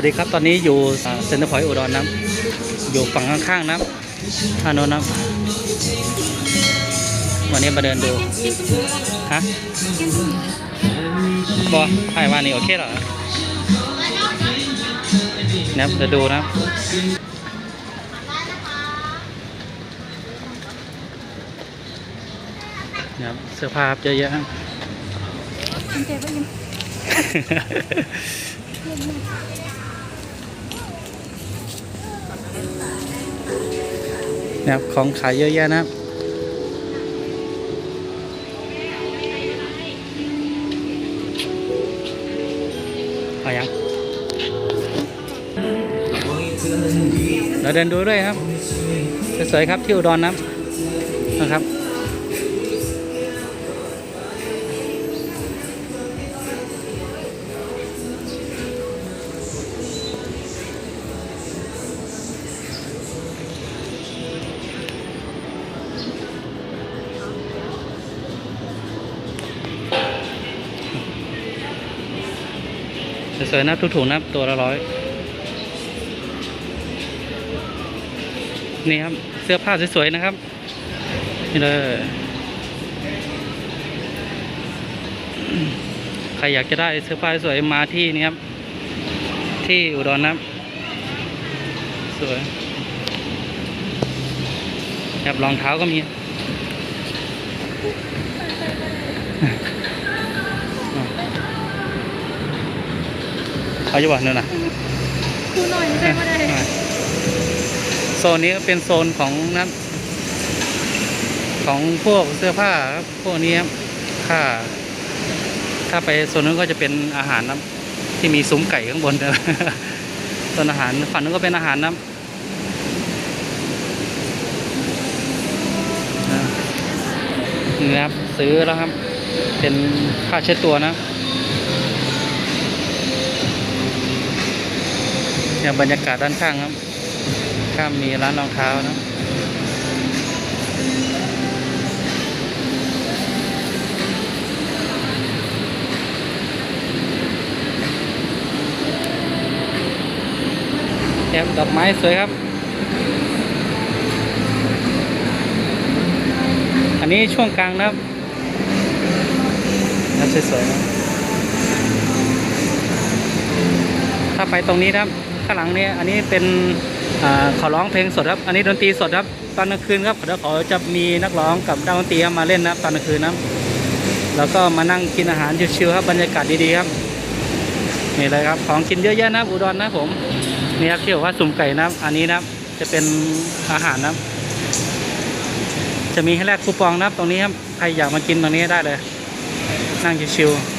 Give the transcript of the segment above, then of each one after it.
วัสดีครับตอนนี้อยู่เซ็นเตอร์พอยต์อุดรนะอยู่ฝั่งข้างๆนะทางโน้นนะวันนี้มาเดินดูฮะบอไอ้ว่านี่โอเคเหรอนะครับเดี๋ยวดูนะนะครับเสื้อผ้าเยอะแยะคุณเจ๊ก็ยิ้ม นะครับของขายเยอะแยะนะครับเอายังเราเดินดูด้วยครับสวยๆครับที่อุดรนะครับนะครับ สวยๆนะทุกถุงนะตัวละร้อยนี่ครับเสื้อผ้าสวยๆนะครับนี่เลยใครอยากจะได้เสื้อผ้าสวยมาที่นี่ครับ ที่อุดรนะครับสวยครับรองเท้าก็มี เอาอยู่บ่เนี่ยนะคูหน่อยไม่ใช่ว่าได้โซนนี้ก็เป็นโซนของน้ำของพวกเสื้อผ้าครับพวกนี้ครับถ้า ถ้าไปโซนนู้นก็จะเป็นอาหารน้ำที่มีซุ้มไก่ข้างบนนะโซนอาหารฝั่งนู้นก็เป็นอาหารน้ำนะนี่นะครับซื้อแล้วครับ เป็นผ้าเช็ดตัวนะ เนี่ยบรรยากาศด้านข้างครับ ข้ามมีร้านรองเท้านะแอบดอกไม้สวยครับ อันนี้ช่วงกลางนะครับน่าสวยๆนะถ้าไปตรงนี้นะครับ ข้างหลังนี้อันนี้เป็นอขาร้องเพลงสดครับ อันนี้ดนตรีสดครับ ตอนกลางคืนครับเดี๋ยวเขาจะมีนักร้องกับนักดนตรีมาเล่นนะครับตอนกลางคืนนะแล้วก็มานั่งกินอาหารชิวๆครับบรรยากาศดีๆครับนี่เลยครับของกินเยอะแยะนะบอุดรนะผมนี่ครับที่บอกว่าสุ่มไก่นะอันนี้นะจะเป็นอาหารนะจะมีให้แลกคูปองนะตรงนี้ครับใครอยากมากินตรงนี้ได้เลย นั่งชิวๆ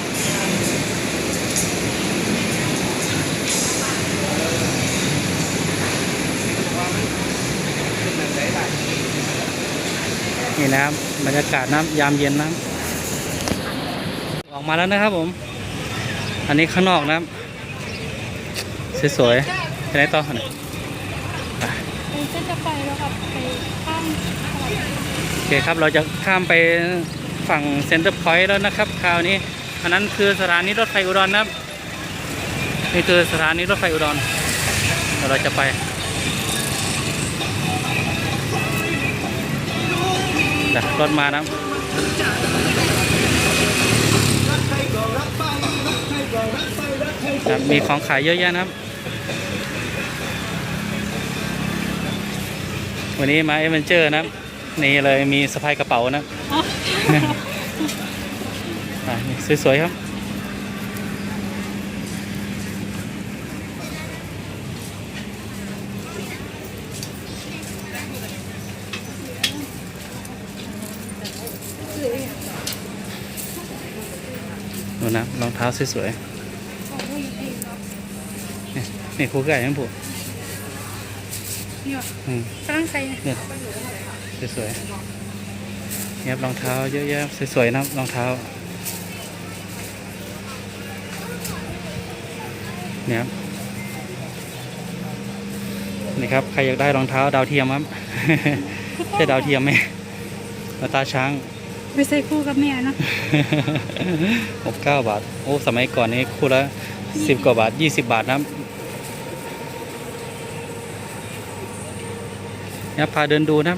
นี่นะครับบรรยากาศน้ำยามเย็นนะครับออกมาแล้วนะครับผม อันนี้ข้างนอกนะครับสวยๆไปไหนต่อเนี่ยไปเส้นจะไปแล้วครับไปข้ามโอเคครับเราจะข้ามไปฝั่งเซ็นเตอร์พอยต์แล้วนะครับ คราวนี้ อันนั้นคือสถานีรถไฟอุดรนะครับนี่คือสถานีรถไฟอุดรเราจะไป เดี๋ยวรถมานะครับครับมีของขายเยอะแยะนะครับ วันนี้มาเอเวนเจอร์นะครับนี่เลยมีสะพายกระเป๋านะอ๋ออะนี่สวยๆครับ นะรองเท้าสวยๆนี่นี่ครูไก่ยังผูกเนี่ยอืมกำลังใส่เนี่ยสวยๆเนี่ยครับรองเท้าเยอะแยะสวยๆนะครับรองเท้าเนี่ยครับนี่ครับใครอยากได้รองเท้าดาวเทียมครับใช่ดาวเทียมไหมมาตาช้าง ไม่ใช่คู่กับแม่เนาะหกเก้าบาท โอ้สมัยก่อนนี้คู่ละสิบกว่าบาทยี่สิบบาทนะเนี่ยพาเดินดูนะ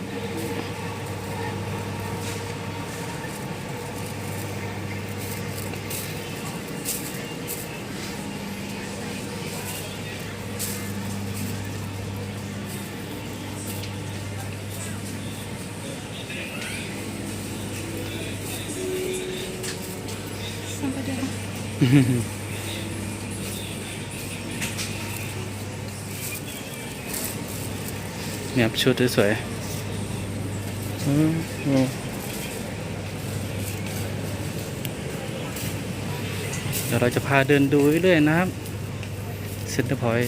นเนี่ยชุดสวยเดี๋ยวเราจะพาเดินดูเรื่อยๆนะครับเซ็นเตอร์พอยต์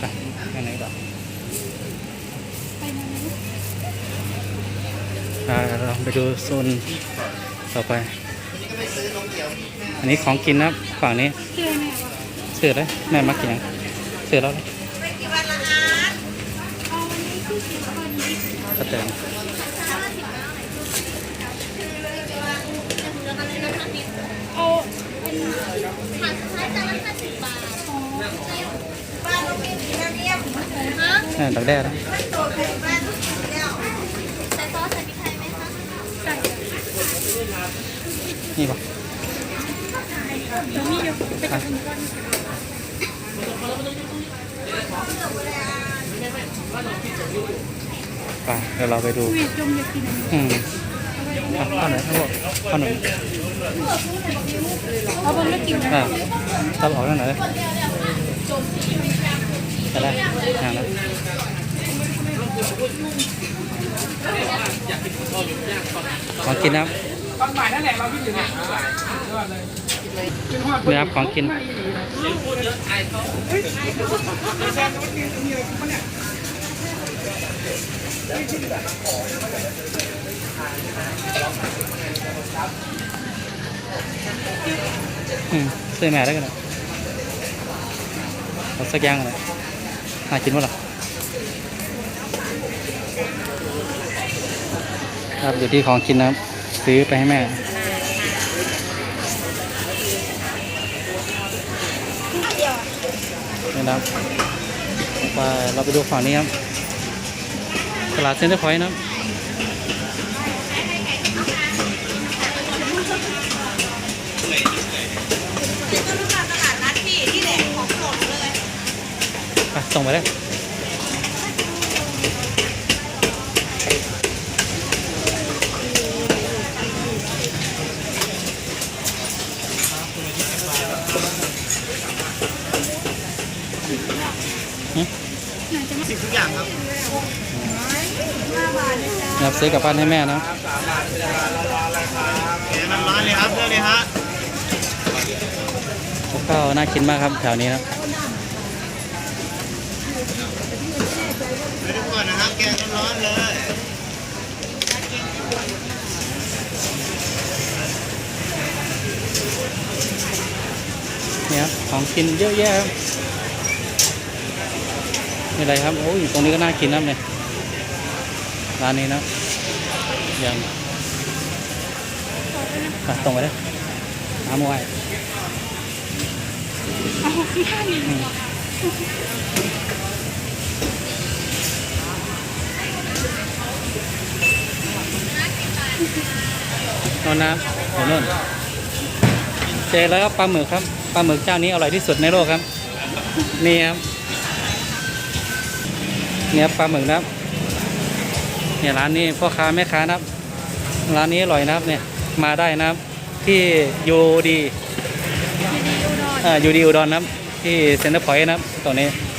ไปข้างไหนต่อ ไปไหนนะ อ่าเรา ไปดูโซนต่อไป อันนี้ของกินนะครับฝั่งนี้เสื้อแม่วะเสือเลยแม่มากินยังเสือแล้วเลยเอาวันนี้ที่สิบคนนี้กระเตงเอาอันนี้ผัดไทยจานละห้าสิบบาทอ๋อบ้านเราเป็นเรียบฮะแม่ดักแด้นะใส่ซอสใส่พริกไทยไหมคะ ใส่ นี่ปะเดี๋ยวนี้เดี๋ยวไปกับคุณก้อนไปเดี๋ยวเราไปดูเวียดจมอยากกินอันนี้อืมเอาไว้ตรงอะนี้ข้าวหน่อยข้าวข้าวหน่อยเอาบนไม่กินนะอ่าตับออกนั่นหน่อยเลยไปได้ห่างแล้วของกินนะครับ นี่ครับของกินอืมซื้อแม่ได้กันเลยเอาสักอย่างเลยหากินวะล่ะครับอยู่ที่ของกินนะครับ ซื้อไปให้แม่ นี่นะครับไปเราไปดูฝั่งนี้ครับ ตลาดเซ็นเตอร์พอยต์นะครับไปส่งไปเลย จะมาครับซื้อกลับบ้านให้แม่นะน้ำร้อนเลยครับเพื่อนเลยฮะกับข้าวน่ากินมากครับแถวนี้นะไปดูก่อนนะครับแกงร้อนๆเลยเนี่ยครับของกินเยอะแยะครับ นี่อะไรครับ โอ้ย ตรงนี้ก็น่ากินนะเนี่ย ร้านนี้นะยำไปตรงไปเลยน้ำมวยเอาข้างนี้เหรอน่นนะเดี๋ยวโน่นเจแล้วครับปลาหมึกครับ ปลาหมึกเจ้านี้อร่อยที่สุดในโลกครับ นี่ครับ เนี่ยปลาหมึกนะครับเนี่ยร้านนี้พ่อค้าแม่ค้านะครับ ร้านนี้อร่อยนะครับเนี่ยมาได้นะครับ ที่ยูดีดีดีอุดรอ่ายูดีอุดรนะครับที่เซ็นเตอร์พอยต์นะครับตรงนี้